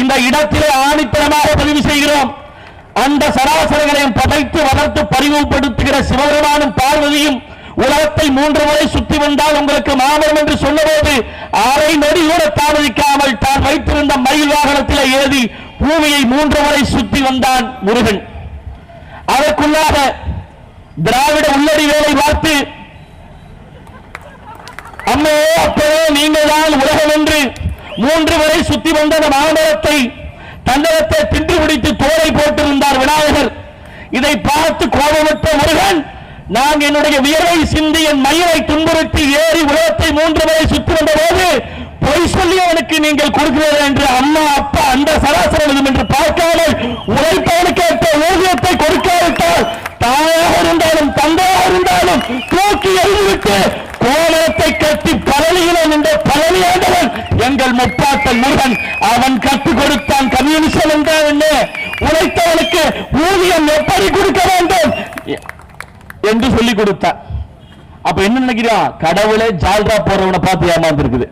இந்த இடத்திலே ஆணித்தரமாக பதிவு செய்கிறோம். அந்த சராசரங்களையும் படைத்து வளர்த்து பரிவுபடுத்துகிற சிவபெருமானும் பார்வதியும் உலகத்தை மூன்று முறை சுத்தி வந்தால் உங்களுக்கு மாமரம் என்று சொன்னபோது அரை நொடி கூட தாமதிக்காமல் தான் வைத்திருந்த மயில் வாகனத்தில் ஏறி பூமியை மூன்று முறை சுத்தி வந்தான் முருகன். அதற்குள்ளாக திராவிட உள்ளடி வேலை பார்த்து அம்மையோ அப்பவே நீங்கள் தான் உலகம் என்று மூன்று முறை சுத்தி வந்த அந்த மாமரத்தை தன்னகத்தை தின்று பிடித்து தோலை போட்டிருந்தார் விநாயகர். இதை பார்த்து கோபமற்ற முருகன் நான் என்னுடைய வியரை சிந்தி என் மயிரை துன்புறுத்தி ஏறி உலகத்தை மூன்று முறை சுற்றி வந்த போது பொய் சொல்லி அவனுக்கு நீங்கள் கொடுக்கிறீர்கள் என்று அம்மா அப்பா அந்த சராசரம் என்று பார்க்காமல் உழைப்பவனுக்கு ஏற்ற ஊதியத்தை கொடுக்காவிட்டால் தாயாக இருந்தாலும் தந்தையாக இருந்தாலும் தூக்கி எழுந்துவிட்டு கோலத்தை கட்டி பழனியில நின்ற பழனி ஆண்டவன் எங்கள் முப்பாட்டன் முருகன் அவன் கற்றுக் கொடுத்தான் கம்யூனிசம் என்றால் என்ன? உழைத்தவனுக்கு ஊதியம் எப்படி கொடுக்க வேண்டும்? என்று சொல்லி கொடுத்தான். அப்ப என்ன நினைக்கிறான் கடவுளே ஜால்ரா போறவனை பார்த்து ஏமாந்துருக்குது.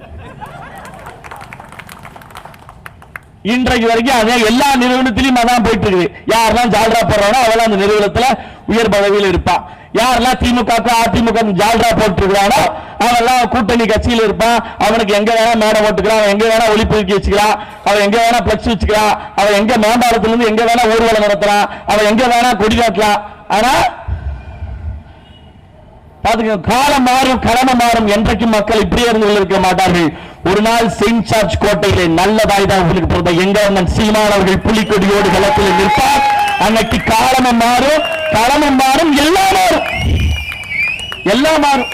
இன்றைக்கு வரைக்கும் அதே எல்லா நிறுவனத்திலையும் அதான் போயிட்டு இருக்குது யாரெல்லாம் ஜால்ரா போடுறானோ அவெல்லாம் அந்த நிறுவனத்துல உயர் பதவியில் இருப்பான் யாரெல்லாம் திமுக அதிமுக ஜால்ரா போட்டுருக்கானோ அவெல்லாம் கூட்டணி கட்சியில் இருப்பான் அவனுக்கு எங்க வேணா மேடை போட்டுக்கிறான் அவன் எங்க வேணா ஒளிப்பெருக்கி வச்சுக்கிறான் அவன் எங்க வேணா பிளக்ஸ் வச்சுக்கலாம் அவன் எங்க மேம்பாலத்துல இருந்து எங்க வேணா ஊர்வலம் நடத்துறான் அவன் எங்க வேணா கொடி காட்டலாம். ஆனா பாத்துக்க காலம் மாறும் கடமை மாறும் என்றைக்கும் மக்கள் இப்படியே இருந்து இருக்க மாட்டார்கள். ஒரு நாள் செயின்ட் சார்ஜ் கோட்டையிலே நல்ல வாய்தா உங்களுக்கு பிறந்த எங்க அண்ணன் சீமானவர்கள் புலிக்கொடியோடு களத்தில் நிற்பார். அன்னைக்கு காலமும் மாறும் களமும் மாறும் எல்லாம் மாறும். எல்லாம் மாறும்.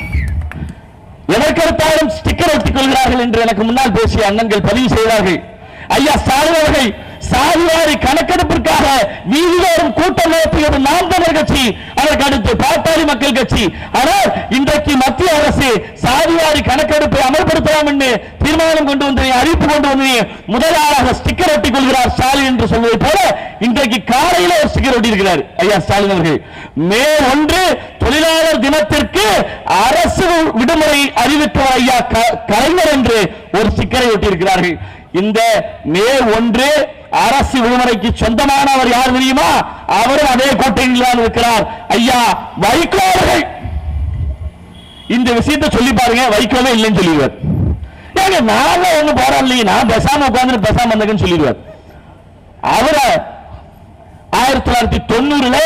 எதற்கெடுத்தாலும் ஸ்டிக்கர் ஒட்டிக் கொள்கிறார்கள் என்று எனக்கு முன்னால் பேசிய அண்ணன்கள் பதிவு செய்தார்கள். ஐயா ஸ்டாலின் அவர்கள் சாதிவாரி கணக்கெடுப்பிற்காக வீதிதோறும் கூட்டம் நடத்தியது நாம் தமிழர் கட்சி அதற்கு அடுத்து பாட்டாளி மக்கள் கட்சி. ஆனால் இன்றைக்கு மத்திய அரசு சாதிவாரி கணக்கெடுப்பை அமல்படுத்தலாம் என்று தீர்மானம் கொண்டு வந்து அறிவிப்பு கொண்டு வந்து முதலாளாக ஸ்டிக்கர் ஒட்டிக் கொள்கிறார் ஸ்டாலின் என்று சொல்வதை போல இன்றைக்கு காலையில ஒரு ஸ்டிக்கர் ஒட்டியிருக்கிறார். ஐயா ஸ்டாலின் அவர்கள். மே ஒன்று தொழிலாளர் தினத்திற்கு அரசு விடுமுறை அறிவித்தவர் ஐயா கலைஞர் என்று ஒரு ஸ்டிக்கரை ஒட்டியிருக்கிறார்கள். இந்த மே ஒன்று அரசு விடுமுறைக்கு சொந்தமானவர் யார் தெரியுமா? அவரும் அதே கூட்டணியில் தான் இருக்கிறார். ஐயா வைகோ அவர்கள். இந்த விஷயத்தை சொல்லி பாருங்க வைகோவே இல்லைன்னு சொல்லிடுவார். ஏங்க நாங்க ஒண்ணு போராடலையே நான் பேசாம உட்கார்ந்து பெசாம வந்தேன்னு சொல்லிடுவார். அவரை ஆயிரத்தி தொள்ளாயிரத்தி தொண்ணூறுல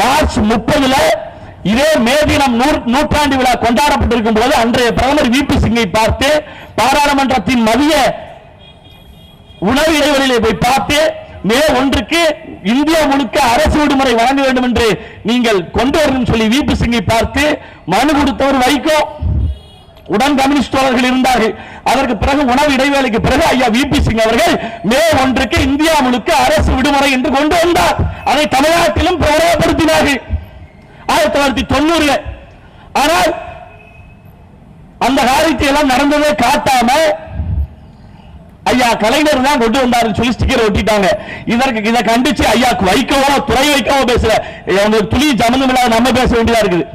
மார்ச் முப்பதுல இதே மே தினம் நூற்றாண்டு விழா கொண்டாடப்பட்டிருக்கும் போது அன்றைய பிரதமர் வி. பி. சிங்கை பார்த்து பாராளுமன்றத்தின் மதிய உணவு இடைவெளியிலே போய் பார்த்து மே ஒன்றுக்கு இந்தியா முழுக்க அரசு விடுமுறை வழங்க வேண்டும் என்று நீங்கள் கொண்டு வரணும் சொல்லி வி. பி. சிங்கை பார்த்து மனு கொடுத்தவர் வைக்கும் உடன் கம்யூனிஸ்ட் தோழர்கள் இருந்தார்கள். அதற்கு பிறகு உணவு இடைவேளைக்கு பிறகு ஐயா விபி சிங் அவர்கள் மே ஒன்றுக்கு இந்தியா முழுக்க அரசு விடுமுறை என்று கொண்டு வந்தார். அதை தமிழ்நாட்டிலும் பிரபலப்படுத்தினார்கள். ஆயிரத்தி தொள்ளாயிரத்தி தொண்ணூறுல. ஆனால் அந்த காரியத்தை எல்லாம் நடந்ததே காட்டாம ஐயா கலைஞர் தான் கொண்டு வந்தாருன்னு சொல்லி ஸ்டிக்கர் ஒட்டிட்டாங்க. இதற்கு இதை கண்டிச்சு ஐயா வைக்கவோ துறை வைக்கவோ பேசல. அவங்களுக்கு துளி சம்பந்தம் இல்லாத நம்ம பேச வேண்டியதா இருக்குது.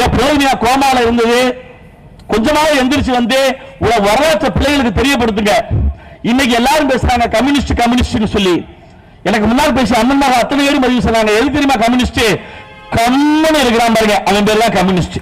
ஏன் புரோகினியா கோமால இருந்தது. கொஞ்சமாவது எந்திரிச்சு வந்து உள்ள வரலாற்று பிள்ளைகளுக்கு தெரியப்படுத்துங்க. இன்னைக்கு எல்லாரும் பேசுறாங்க கம்யூனிஸ்ட் கம்யூனிஸ்ட் சொல்லி. எனக்கு முன்னாள் பேசிய அண்ணன் மகன் அத்தனை பேரும் பதிவு சொன்னாங்க எது தெரியுமா கம்யூனிஸ்ட் கம்முன்னு இருக்கிறான் பாருங்க அவன் பேர் தான் கம்யூனிஸ்ட்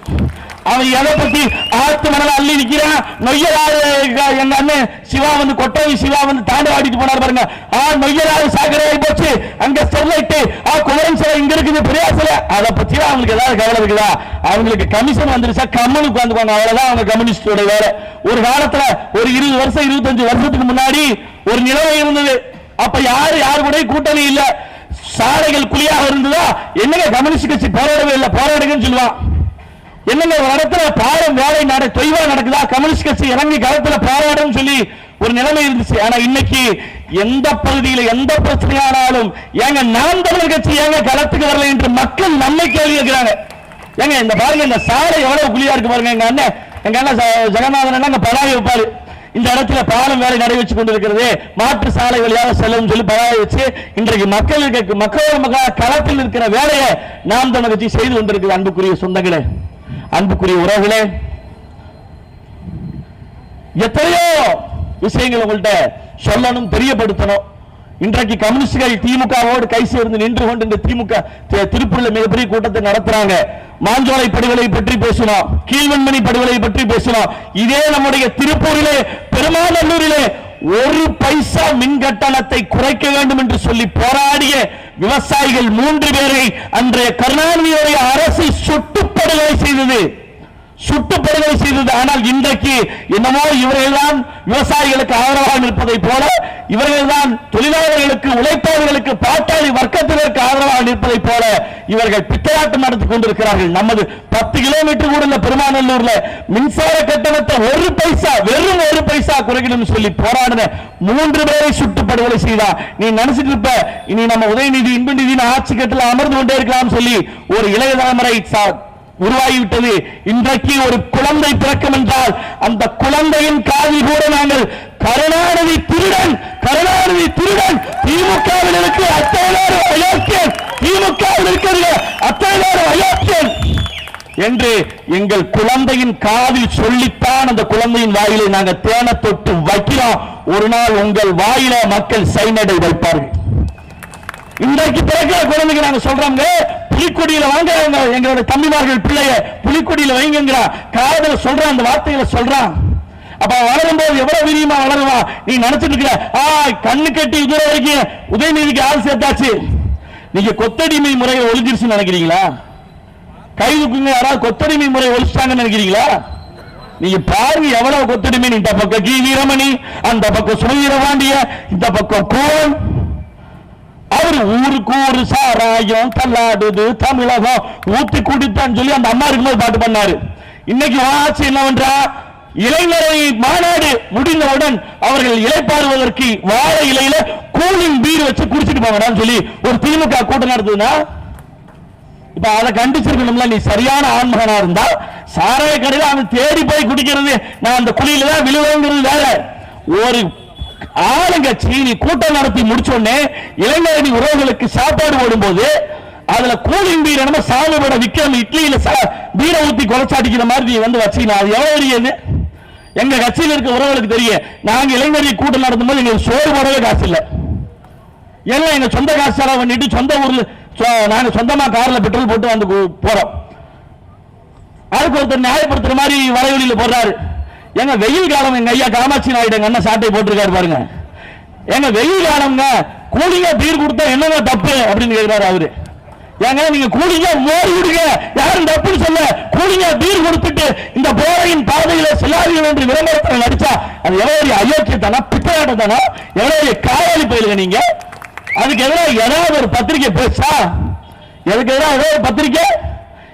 அவன் எதை பத்தி ஆத்து மணல அள்ளி நிக்கிறான்? நொய்யலாறு எங்க அண்ணன் சிவா வந்து கொட்டவி சிவா வந்து தாண்டி ஆடிட்டு போனார் பாருங்க. ஆ நொய்யலாறு சாக்கடை போச்சு. அங்க ஸ்டெர்லைட் ஆ குமரன் சிலை இங்க இருக்குது பெரியா சிலை. அதை பத்தி அவங்களுக்கு ஏதாவது கவலை இருக்குதா? அவங்களுக்கு கமிஷன் வந்துருச்சா? கம்மனுக்கு உட்காந்துக்குவாங்க அவ்வளவுதான் அவங்க கம்யூனிஸ்டோட வேலை. ஒரு காலத்துல ஒரு இருபது வருஷம் இருபத்தஞ்சு வருஷத்துக்கு முன்னாடி ஒரு நிலவை இருந்தது. அப்ப யாரு யாரு கூட கூட்டணி இல்ல. சாலைகள் குழியாக இருந்ததா? என்னங்க கம்யூனிஸ்ட் கட்சி போராடவே இல்லை? போராடுங்கன்னு சொல்லுவான். என்னங்க ஒரு இடத்துல பாலம் வேலை நட தொய்வா நடக்குதா? கம்யூனிஸ்ட் கட்சி இறங்கி களத்துல போராடும் சொல்லி ஒரு நிலைமை இருந்துச்சு. ஆனா இன்னைக்கு எந்த பகுதியில எந்த பிரச்சனையானாலும் ஏங்க நாம் தமிழர் கட்சி ஏங்க களத்துக்கு வரல என்று மக்கள் நம்மை கேள்வி கேட்கிறாங்க. ஏங்க இந்த பாருங்க இந்த சாலை எவ்வளவு குழியா இருக்கு பாருங்க. எங்க அண்ணன் எங்க அண்ணன் ஜெகநாதன் அண்ணன் அங்க வைப்பாரு. இந்த இடத்துல பாலம் வேலை நடைபெற்று கொண்டிருக்கிறது. மாற்று சாலை வழியாக செல்லும் சொல்லி பலாகி வச்சு இன்றைக்கு மக்கள் மக்களோட மக்கள் களத்தில் இருக்கிற வேலையை நாம் தமிழர் கட்சி செய்து கொண்டிருக்கிறது அன்புக்குரிய சொந்தங்களே. அன்புக்குரிய உறவுகளே எத்தனையோ விஷயங்கள் உங்கள்ட்ட சொல்லணும் தெரியப்படுத்தணும். இன்றைக்கு கம்யூனிஸ்டுகள் திமுகவோடு கை சேர்ந்து நின்று கொண்டு இந்த திமுக திருப்பூர்ல மிகப்பெரிய கூட்டத்தை நடத்துறாங்க. மாஞ்சோலை படுகொலை பற்றி பேசினோம் கீழ்வன்மணி படுகொலை பற்றி பேசினோம். இதே நம்முடைய திருப்பூரிலே பெருமாநல்லூரிலே ஒரு பைசா மின் கட்டணத்தை குறைக்க வேண்டும் என்று சொல்லி போராடிய விவசாயிகள் மூன்று பேரை அன்றைய கருணாநிதியுடைய அரசு சுட்டு செய்தது சுட்டுப்படுகொலை செய்தது. ஆனால் இன்றைக்கு என்னமோ இவர்கள்தான் விவசாயிகளுக்கு ஆதரவாக நிற்பதை போல இவர்கள்தான் தொழிலாளர்களுக்கு உழைப்பாளர்களுக்கு பாட்டாளி வர்க்கத்தினருக்கு ஆதரவாக நிற்பதை போல இவர்கள் பித்தலாட்டம் நடத்தி கொண்டிருக்கிறார்கள். நமது பத்து கிலோமீட்டர் கூட இல்ல பெருமாநல்லூர்ல மின்சார கட்டணத்தை ஒரு பைசா வெறும் ஒரு பைசா குறைக்கணும் சொல்லி போராடின மூன்று பேரை சுட்டுப்படுகொலை செய்தா. நீ நினைச்சிட்டு இருப்ப இனி நம்ம உதயநிதி இன்பநிதி ஆட்சி கட்டில அமர்ந்து கொண்டே இருக்கலாம் சொல்லி ஒரு இளைய தலைமுறை உருவாகிவிட்டது. இன்றைக்கு ஒரு குழந்தை பிறக்கும் என்றால் அந்த குழந்தையின் காதில் கூட நாங்கள் கருணாநிதி திருடன் கருணாநிதி திருடன் திமுகவில் இருக்கு அத்தனை அயோக்கியன் திமுகவில் இருக்கிறது அத்தனை அயோக்கியன் என்று எங்கள் குழந்தையின் காதில் சொல்லித்தான் அந்த குழந்தையின் வாயிலை நாங்கள் தேன தொட்டு வைக்கிறோம். ஒரு நாள் உங்கள் வாயில மக்கள் சைனடை வைப்பார்கள். இன்றைக்கு பிறகு குழந்தைக்கு நாங்க சொல்றோங்க புலிக்கொடியில வாங்க எங்களுடைய எங்களோட தம்பிமார்கள் பிள்ளைய புலிக்கொடியில வைங்கிற காதல சொல்றான் அந்த வார்த்தைகளை சொல்றான். அப்ப வளரும் வளரும்போது எவ்வளவு வீரியமா வளருவா? நீ நினைச்சிட்டு இருக்கிற ஆ கண்ணு கட்டி இதுவரை வரைக்கும் உதயநிதிக்கு ஆள் சேர்த்தாச்சு. நீங்க கொத்தடிமை முறையை ஒழிஞ்சிருச்சுன்னு நினைக்கிறீங்களா? கைதுக்குங்க யாராவது கொத்தடிமை முறை ஒழிச்சிட்டாங்கன்னு நினைக்கிறீங்களா? நீங்க பாருங்க எவ்வளவு கொத்தடிமை இந்த பக்கம் கி வீரமணி அந்த பக்கம் சுமீரபாண்டிய இந்த பக்கம் கோன் அவர் ஊருக்கு ஒரு சாராயம் தள்ளாடுது தமிழகம். ஊத்தி குடித்தான்னு சொல்லி அந்த அம்மா இருக்கும்போது பாட்டு பண்ணாரு இன்னைக்கு ஆட்சி என்ன இளைஞரை மாநாடு முடிந்தவுடன் அவர்கள் இழைப்பாடுவதற்கு வாழை இலையில கூலிங் பீர் வச்சு குடிச்சிட்டு போங்கடான்னு சொல்லி ஒரு திமுக கூட்டம் நடத்துதுன்னா இப்ப அதை கண்டிச்சிருக்கணும்ல நீ சரியான ஆண்மகனா இருந்தா சாராய கடையில் அவன் தேடி போய் குடிக்கிறது நான் அந்த குழியில தான் விழுவேங்கிறது வேலை ஒரு ஆளுங்கட்சி நீ கூட்டம் நடத்தி முடிச்சோடனே இளைஞரணி உறவுகளுக்கு சாப்பாடு போடும்போது அதுல கூலிங் பீர் என்னமோ சாமியோட விக்ரம் இட்லியில சா- பீரை ஊத்தி கொலைச்சாட்டிக்கிற மாதிரி நீ வந்து வச்சீங்கன்னா அது எவ்வளவு பெரியது எங்க கட்சியில் இருக்க உறவுகளுக்கு தெரியும் நாங்க இளைஞரணி கூட்டம் நடத்தும்போது எங்களுக்கு சோறு போடவே காசு இல்லை. எல்லாம் எங்க சொந்த காசு செலவு பண்ணிட்டு சொந்த ஊர்ல சொ- நாங்க சொந்தமா கார்ல பெட்ரோல் போட்டு வந்து போறோம். அதுக்கு ஒருத்தர் நியாயப்படுத்துற மாதிரி வலைவெளியில போடுறாரு. எங்க வெயில் காலம் எங்க ஐயா காமாட்சி நாயுடு எங்க அண்ணன் சாட்டை போட்டிருக்காரு பாருங்க. எங்க வெயில் காலம்ங்க கூலிங்கா பீர் கொடுத்தா என்னங்க தப்பு அப்படின்னு கேட்கிறாரு அவரு. ஏங்க நீங்க கூலிங்கா மோர் விடுங்க யாரும் தப்புன்னு சொல்ல கூலிங்கா பீர் கொடுத்துட்டு இந்த போரையின் பாதையில செல்லாதீர்கள் என்று விளம்பரத்தில் நடிச்சா அது எவ்வளவு அயோக்கியத்தானா பித்தலாட்டத்தானா எவ்வளவு காவாலி போயிருங்க நீங்க. அதுக்கு எதிராக ஏதாவது ஒரு பத்திரிக்கை பேசா? எதுக்கு எதிராக ஏதாவது ஒரு பத்திரிக்கை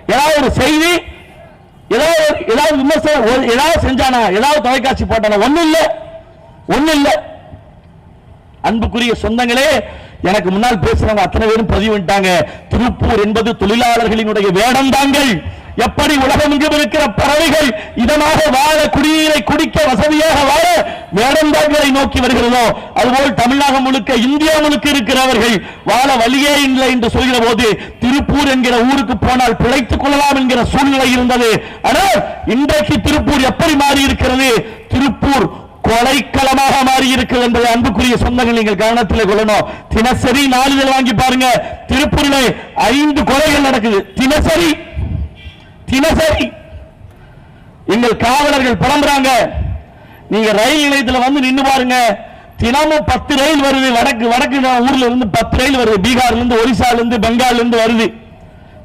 ஏதாவது ஒரு செய்தி? ஏதாவது ஏதாவது விமர்சனம் ஒரு- ஏதாவது செஞ்சானா ஏதாவது தொலைக்காட்சி போட்டானா ஒண்ணும் இல்ல. ஒண்ணும் இல்ல. அன்புக்குரிய சொந்தங்களே எனக்கு முன்னால் பேசுறவங்க அத்தனை பேரும் பதிவு பண்ணிட்டாங்க. திருப்பூர் என்பது தொழிலாளர்களினுடைய வேடந்தாங்கள் எப்படி உலகமெங்கும் இருக்கிற பறவைகள் இதமாக வாழ குடிநீரை குடிக்க வசதியாக வாழ வேடந்தாங்களை நோக்கி வருகிறதோ அதுபோல் தமிழகம் முழுக்க இந்தியா முழுக்க இருக்கிறவர்கள் வாழ வழியே இல்லை என்று சொல்கிற போது திருப்பூர் என்கிற ஊருக்கு போனால் பிழைத்துக் கொள்ளலாம் என்கிற சூழ்நிலை இருந்தது. ஆனால் இன்றைக்கு திருப்பூர் எப்படி மாறி இருக்கிறது திருப்பூர் கொலைக்களமாக மாறி இருக்கிறது என்பதை அன்புக்குரிய சொந்தங்கள் நீங்கள் கவனத்தில் கொள்ளணும். தினசரி நாளிதழ் வாங்கி பாருங்க. திருப்பூரில் ஐந்து கொலைகள் நடக்குது. தினசரி தினசரி எங்கள் காவலர்கள் புலம்புறாங்க. நீங்க ரயில் நிலையத்தில் வந்து நின்று பாருங்க. தினமும் பத்து ரயில் வருது. வடக்கு வடக்கு ஊர்ல இருந்து பத்து ரயில் வருது. பீகார்ல இருந்து ஒரிசால இருந்து பெங்கால்ல இருந்து வருது.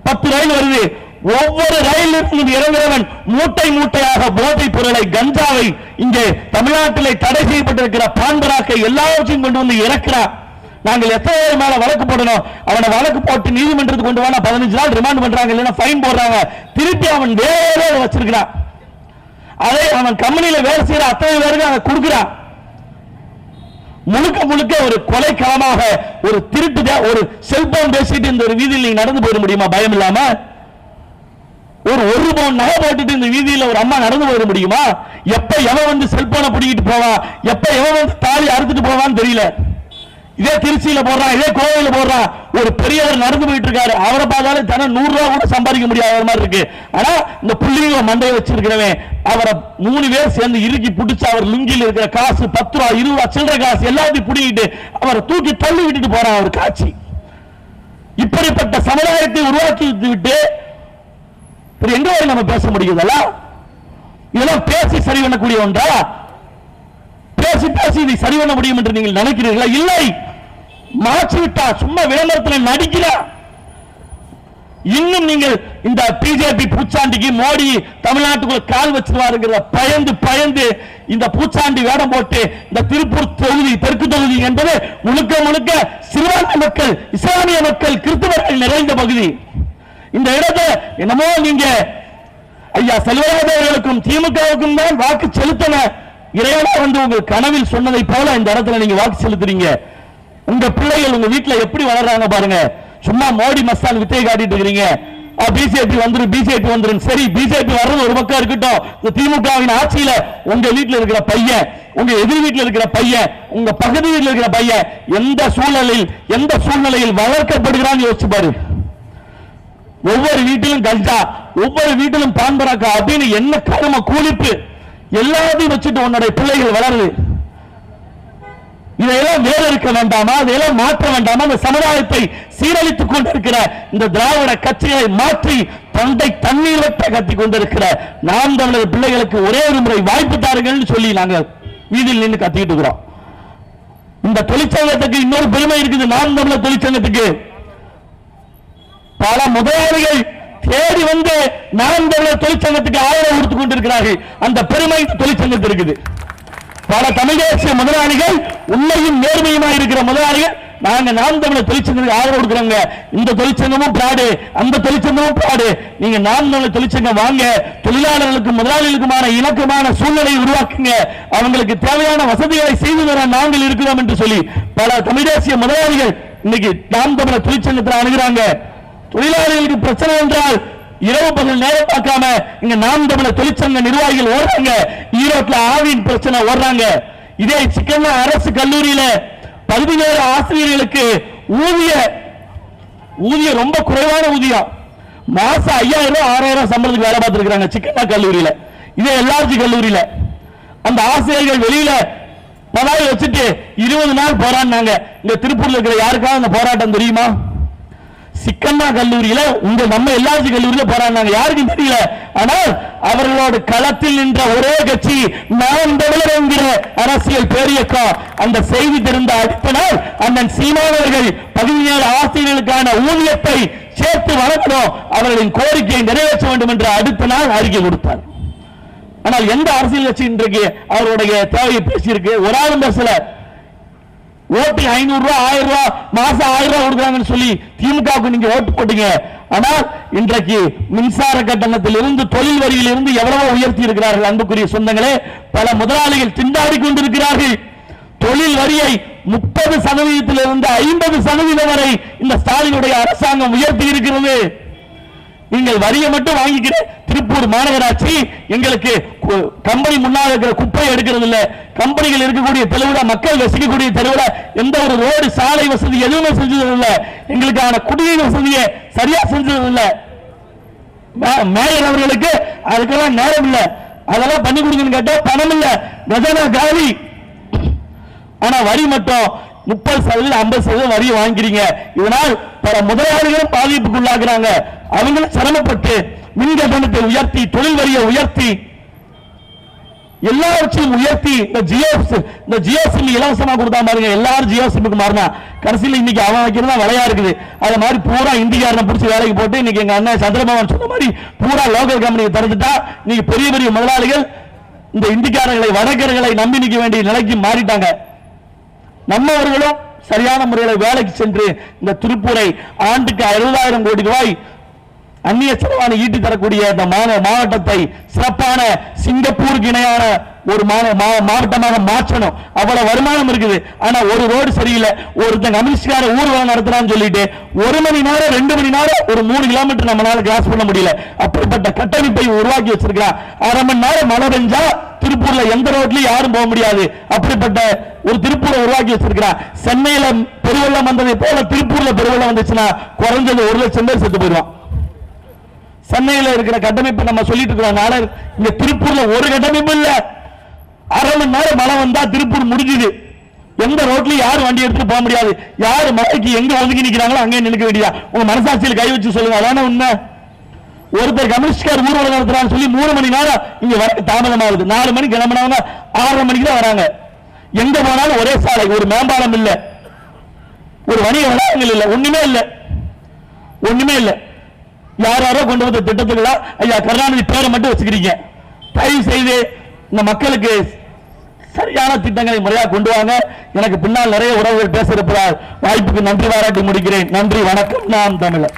பத்து ரயில் வருது. ஒவ்வொரு ரயில் இறங்குறவன் மூட்டை மூட்டையாக போதைப் பொருளை கஞ்சாவை இங்கே தமிழ்நாட்டிலே தடை செய்யப்பட்டிருக்கிற பான்பராக்கை எல்லாவற்றையும் கொண்டு வந்து இறக்கிறான். நாங்கள் எத்தனை பேர் மேல வழக்கு போடணும். அவனை வழக்கு போட்டு நீதிமன்றத்துக்கு கொண்டு போனா பதினஞ்சு நாள் ரிமாண்ட் பண்றாங்க. இல்லைன்னா ஃபைன் போடுறாங்க. திருப்பி அவன் வேலை வச்சிருக்கிறான். அதே அவன் கம்பெனியில வேலை செய்யற அத்தனை பேருக்கு அவன் கொடுக்கிறான். முழுக்க முழுக்க ஒரு கொலைக்களமாக ஒரு திருட்டு தான், ஒரு செல்போன் பேசிட்டு இந்த ஒரு வீதியில் நீங்க நடந்து போயிட முடியுமா? பயம் இல்லாம? ஒரு ஒரு பவுன் நகை போட்டுட்டு இந்த வீதியில் ஒரு அம்மா நடந்து போயிட முடியுமா? எப்ப எவன் வந்து செல்போனை பிடிக்கிட்டு போவான் எப்ப எவன் வந்து தாலி அறுத்துட்டு போவான்னு தெரியல. இதே திருச்சியில போடுறான் இதே கோவையில போடுறான் ஒரு பெரியவர் நடந்து போயிட்டு இருக்காரு அவரை பார்த்தாலும் தினம் நூறு ரூபா கூட சம்பாதிக்க முடியாத மாதிரி இருக்கு. ஆனா இந்த புள்ளிங்க மண்டையை வச்சிருக்கிறவன் அவரை மூணு பேர் சேர்ந்து இறுக்கி பிடிச்சு அவர் லுங்கியில் இருக்கிற காசு பத்து ரூபா இருபது ரூபா சில்லற காசு எல்லாத்தையும் பிடிக்கிட்டு அவரை தூக்கி தள்ளி விட்டுட்டு போறான் அவர் காட்சி. இப்படிப்பட்ட சமுதாயத்தை உருவாக்கி விட்டு எங்க வரை நம்ம பேச முடியுதல்ல இதெல்லாம் பேசி சரி பண்ணக்கூடிய ஒன்றா? பேசி பேசி இதை சரி பண்ண முடியும் என்று நீங்கள் நினைக்கிறீர்களா? இல்லை. மாற்றி விட்டா சும்மா விளம்பரத்தில் நடிக்கிறா இன்னும் நீங்கள் இந்த பிஜேபி பூச்சாண்டிக்கு மோடி தமிழ்நாட்டுக்குள்ள கால் வச்சிருவாருங்கிற பயந்து பயந்து இந்த பூச்சாண்டி வேடம் போட்டு இந்த திருப்பூர் தொகுதி தெற்கு தொகுதி என்பது முழுக்க முழுக்க சிறுபான்மை மக்கள் இஸ்லாமிய மக்கள் கிறிஸ்தவர்கள் நிறைந்த பகுதி. இந்த இடத்தை என்னமோ நீங்க ஐயா செல்வராஜ் அவர்களுக்கும் திமுகவுக்கும் தான் வாக்கு செலுத்தின இறைவனா வந்து உங்கள் கனவில் சொன்னதை போல இந்த இடத்துல நீங்க வாக்கு செலுத்துறீங்க. உங்க பிள்ளைகள் உங்க வீட்டுல எப்படி வளர்றாங்க பாருங்க. சும்மா மோடி மஸ்தான் வித்தையை காட்டிட்டு இருக்கிறீங்க. பிஜேபி வந்துரும் பிஜேபி வந்துரும் சரி பிஜேபி வர்றது ஒரு பக்கம் இருக்கட்டும். இந்த திமுகவின் ஆட்சியில உங்க வீட்டுல இருக்கிற பையன் உங்க எதிர் வீட்டுல இருக்கிற பையன் உங்க பகுதி வீட்டுல இருக்கிற பையன் எந்த சூழ்நிலையில் எந்த சூழ்நிலையில் வளர்க்கப்படுகிறான்னு யோசிச்சு பாரு. ஒவ்வொரு வீட்டிலும் கஞ்சா ஒவ்வொரு வீட்டிலும் பான்பராக்கா அப்படின்னு என்ன கரும கூலிப்பு? எல்லாத்தையும் வச்சுட்டு உன்னுடைய பிள்ளைகள் வளருது. இதையெல்லாம் வேறு இருக்க வேண்டாமா? இதையெல்லாம் மாற்ற வேண்டாமா? இந்த சமுதாயத்தை சீரழித்துக் கொண்டிருக்கிற இந்த திராவிட கட்சிகளை மாற்றி தொண்டை தண்ணீர் வட்ட கத்தி கொண்டிருக்கிற நாம் தமிழர் பிள்ளைகளுக்கு ஒரே ஒரு முறை வாய்ப்பு தாருங்கள் சொல்லி நாங்க வீதியில் நின்று கத்திக்கிட்டு இருக்கிறோம். இந்த தொழிற்சங்கத்துக்கு இன்னொரு பெருமை இருக்குது நாம் தமிழர் தொழிற்சங்கத்துக்கு. பல முதலாளிகள் தேடி வந்து நாம் தமிழர் தொழிற்சங்கத்துக்கு ஆதரவு கொடுத்துக் கொண்டிருக்கிறார்கள். அந்த பெருமை தொழிற்சங்கத்தில் இருக்குது. பல தமிழ் தேசிய முதலாளிகள் உண்மையும் நேர்மையுமா இருக்கிற முதலாளிகள் நாங்க நாம் தமிழர் தொழிற்சங்கத்துக்கு ஆதரவு கொடுக்குறோங்க. இந்த தொழிற்சங்கமும் பிராடு அந்த தொழிற்சங்கமும் பிராடு நீங்க நாம் தமிழர் தொழிற்சங்கம் வாங்க தொழிலாளர்களுக்கும் முதலாளிகளுக்குமான இணக்கமான சூழ்நிலையை உருவாக்குங்க. அவங்களுக்கு தேவையான வசதிகளை செய்து தர நாங்கள் இருக்கிறோம் என்று சொல்லி பல தமிழ் தேசிய முதலாளிகள் இன்னைக்கு நாம் தமிழர் தொழிற்சங்கத்தில் அணுகிறாங்க. தொழிலாளிகளுக்கு பிரச்சனை என்றால் இரவு பகல் நேரம் பார்க்காம இங்க நாம் தமிழர் தொழிற்சங்க நிர்வாகிகள் ஓடுறாங்க. ஈரோட்ல ஆவின் பிரச்சனை ஓடுறாங்க. இதே சிக்கன அரசு கல்லூரியில பதினேழு ஆசிரியர்களுக்கு ஊதிய ஊதியம் ரொம்ப குறைவான ஊதியம். மாசம் ஐயாயிரம் ரூபாய் ஆறாயிரம் சம்பளத்துக்கு வேலை பார்த்துருக்காங்க சிக்கனா கல்லூரியில. இதே எல்ஆர்ஜி கல்லூரியில. அந்த ஆசிரியர்கள் வெளியில பதாவை வச்சுட்டு இருபது நாள் போராடினாங்க. இந்த திருப்பூர்ல இருக்கிற யாருக்காவது அந்த போராட்டம் தெரியுமா? சிக்கண்ணா கல்லூரியில உங்க நம்ம எல்லாஜி கல்லூரியில போராடினாங்க யாருக்கும் தெரியல? ஆனால் அவர்களோட களத்தில் நின்ற ஒரே கட்சி நாம் தமிழர் என்கிற அரசியல் பேரியக்கம் அந்த செய்தி தெரிந்த அடுத்த நாள் அண்ணன் சீமானவர்கள் பதினேழு ஆசிரியர்களுக்கான ஊதியத்தை சேர்த்து வழங்கணும். அவர்களின் கோரிக்கையை நிறைவேற்ற வேண்டும் என்று அடுத்த நாள் அறிக்கை கொடுத்தார். ஆனால் எந்த அரசியல் கட்சி இன்றைக்கு அவருடைய தேவையை பேசியிருக்கு? ஒரு ஆளும் பேசல. ஓட்டு ஐநூறு ரூபாய் ஆயிரம் ரூபாய் மாசம் ஆயிரம் ரூபாய் கொடுக்குறாங்கன்னு சொல்லி திமுகவுக்கு நீங்க ஓட்டு போட்டீங்க. ஆனால் இன்றைக்கு மின்சார கட்டணத்தில் இருந்து தொழில் வரியில் இருந்து எவ்வளவோ உயர்த்தி இருக்கிறார்கள் அன்புக்குரிய சொந்தங்களே. பல முதலாளிகள் திண்டாடி கொண்டிருக்கிறார்கள். தொழில் வரியை முப்பது சதவீதத்திலிருந்து ஐம்பது சதவீதம் வரை இந்த ஸ்டாலினுடைய அரசாங்கம் உயர்த்தி இருக்கிறது. நீங்கள் வரியை மட்டும் வாங்கிக்கிற திருப்பூர் மாநகராட்சி எங்களுக்கு கு- கம்பெனி முன்னால் இருக்கிற குப்பை எடுக்கிறது இல்ல. கம்பெனிகள் இருக்கக்கூடிய தெருவுல மக்கள் வசிக்கக்கூடிய தெருவுல எந்த ஒரு ரோடு சாலை வசதி எதுவுமே செஞ்சது இல்ல. எங்களுக்கான குடிநீர் வசதியை சரியா செஞ்சது இல்ல. மே- மேயர் அவர்களுக்கு அதுக்கெல்லாம் நேரம் இல்ல. அதெல்லாம் பண்ணி கொடுங்கன்னு கேட்டா பணம் இல்ல. கஜனா காலி. ஆனா வரி மட்டும் முப்பது சதவீதம் ஐம்பது சதவீதம் வரி வாங்கிறீங்க இதனால் பல முதலாளிகளும் பாதிப்புக்குள்ளாகிறாங்க. அவங்களும் சிரமப்பட்டு மின் கட்டணத்தை உயர்த்தி தொழில் வரியை உயர்த்தி எல்லாவற்றையும் உயர்த்தி இந்த ஜியோ இந்த ஜியோ சிம் இலவசமா கொடுத்தா பாருங்க எல்லாரும் ஜியோ சிம்முக்கு மாறினா. கடைசியில் இன்னைக்கு அவன் வைக்கிறது தான் விலையா இருக்குது. அது மாதிரி பூரா இந்திக்காரனை பிடிச்சி வேலைக்கு போட்டு இன்னைக்கு எங்க அண்ணன் சந்திரபவன் சொன்ன மாதிரி பூரா லோக்கல் கம்பெனிக்கு திறந்துட்டா இன்னைக்கு பெரிய பெரிய முதலாளிகள் இந்த இந்திக்காரர்களை வடக்கர்களை நம்பி நிற்க வேண்டிய நிலைக்கு மாறிட்டாங்க. நம்மவர்களும் சரியான முறையில் வேலைக்கு சென்று இந்த திருப்பூரை ஆண்டுக்கு அறுபதாயிரம் கோடி ரூபாய் அந்நிய செலவான ஈட்டி தரக்கூடிய இந்த மாவட்டத்தை சிறப்பான சிங்கப்பூருக்கு இணையான ஒரு மா- மாவட்டமாக மாற்றணும். அவ்வளவு வருமானம் இருக்குது. ஆனா ஒரு ரோடு சரியில்லை. ஒருத்தன் கம்யூனிஸ்டார ஊர்வலம் நடத்துறான்னு சொல்லிட்டு ஒரு மணி நேரம் ரெண்டு மணி நேரம் ஒரு மூணு கிலோமீட்டர் நம்மளால கிராஸ் பண்ண முடியல. அப்படிப்பட்ட கட்டமைப்பை உருவாக்கி வச்சிருக்கிறான். அரை மணி நேரம் மழை பெஞ்சா திருப்பூர்ல எந்த ரோட்லயும் யாரும் போக முடியாது. அப்படிப்பட்ட ஒரு திருப்பூரை உருவாக்கி வச்சிருக்கிறான். சென்னையில பெருவெள்ளம் வந்ததை போல திருப்பூர்ல பெருவெள்ளம் வந்துச்சுன்னா குறைஞ்சது ஒரு லட்சம் பேர் செத்து போயிடுவான். சென்னையில் இருக்கிற கட்டமைப்பு நம்ம சொல்லிட்டு இருக்கிறனால இங்க திருப்பூர்ல ஒரு கட்டமைப்பு இல்ல. அரை மணி நேரம் மழை வந்தா திருப்பூர் முடிஞ்சுது. எந்த ரோட்லயும் யாரும் வண்டி எடுத்துட்டு போக முடியாது. யாரு மழைக்கு எங்க ஒதுங்கி நிக்கிறாங்களோ அங்கே நினைக்க வேண்டியா உங்க மனசாட்சியில் கை வச்சு சொல்லுங்க. அதான உண்மை? ஒருத்தர் கம்யூனிஸ்ட்கார் ஊர்வலம் நடத்துறான்னு சொல்லி மூணு மணி நேரம் இங்க தாமதம் தாமதமாகுது நாலு மணிக்கு கிளம்பினவங்க ஆறரை மணிக்கு தான் வராங்க. எங்க போனாலும் ஒரே சாலை ஒரு மேம்பாலம் இல்ல. ஒரு வணிக வளாகங்கள் இல்ல. ஒண்ணுமே இல்ல. ஒண்ணுமே இல்லை. யார் யாரோ கொண்டு வந்த திட்டத்துக்குள்ள ஐயா கருணாநிதி பேரை மட்டும் வச்சுக்கிறீங்க. தயவு செய்து இந்த மக்களுக்கு சரியான திட்டங்களை முறையாக கொண்டு வாங்க. எனக்கு பின்னால் நிறைய உறவுகள் பேச இருப்பதால் வாய்ப்புக்கு நன்றி பாராட்டி முடிக்கிறேன். நன்றி வணக்கம். நாம் தமிழர்.